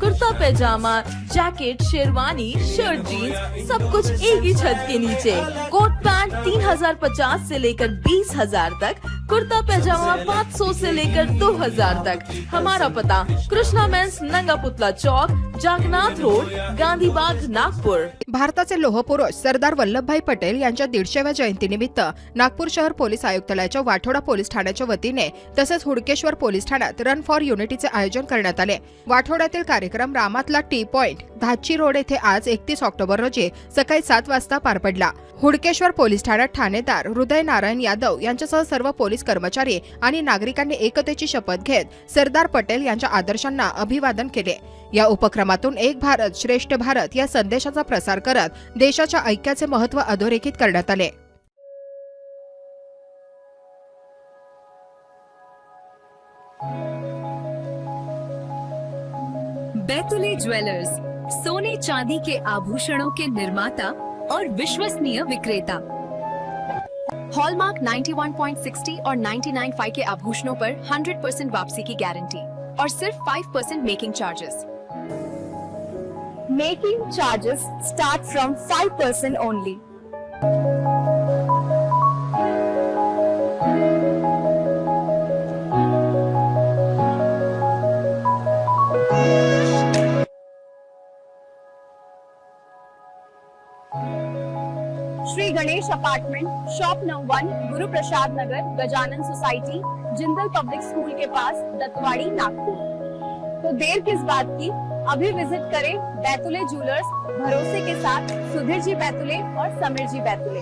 kurta, pyjama jacket sherwani shirt jeans सब कुछ एक ही छत के नीचे। कोट पैंट तीन हज़ार पचास ऐसी लेकर बीस हज़ार तक। कुर्ता पैजामा पाँच सौ से लेकर 2000 तक। हमारा पता कृष्णा मेन्स नंगा पुतला चौक जागनाथ रोड गांधी बाग नागपुर। भारताचे लोहपुरुष सरदार वल्लभभाई पटेल यांच्या दीडशेव्या जयंतीनिमित्त नागपूर शहर पोलीस आयुक्तालयाच्या वाठोडा पोलीस ठाण्याच्या वतीने तसेच हुडकेश्वर पोलीस ठाण्यात रन फॉर युनिटीचे आयोजन करण्यात आले. वाठोड्यातील कार्यक्रम रामातला टी पॉइंट धाची रोड येथे आज एकतीस ऑक्टोबर रोजी सकाळी सात वाजता पार पडला. हुडकेश्वर पोलीस ठाण्यात ठाणेदार हृदय नारायण यादव यांच्यासह सर्व पोलीस कर्मचारी आणि नागरिकांनी एकतेची शपथ घेत सरदार पटेल यांच्या आदर्शांना अभिवादन केले. या उपक्रमातून एक भारत श्रेष्ठ भारत या संदेशाचा प्रसार करत देशाच्या ऐक्याचे महत्त्व अधोरेखित करण्यात आले. बैतुले ज्वेलर्स सोने चांदी के आभूषणों के निर्माता और विश्वसनीय विक्रेता। हॉलमार्क 91.60 और 99.5 के आभूषणों पर 100% वापसी की गारंटी और सिर्फ़ 5% making charges making charges start from 5% only Shri Ganesh apartment, shop number one Guru Prasad Nagar, Gajanan society, Jindal public school के पास, दत्तवाड़ी, नागपुर। तो देर किस बात की? अभी विज़िट करें बैतुले ज्वेलर्स, भरोसे के साथ सुधीर जी बैतुले और समीर जी बैतुले।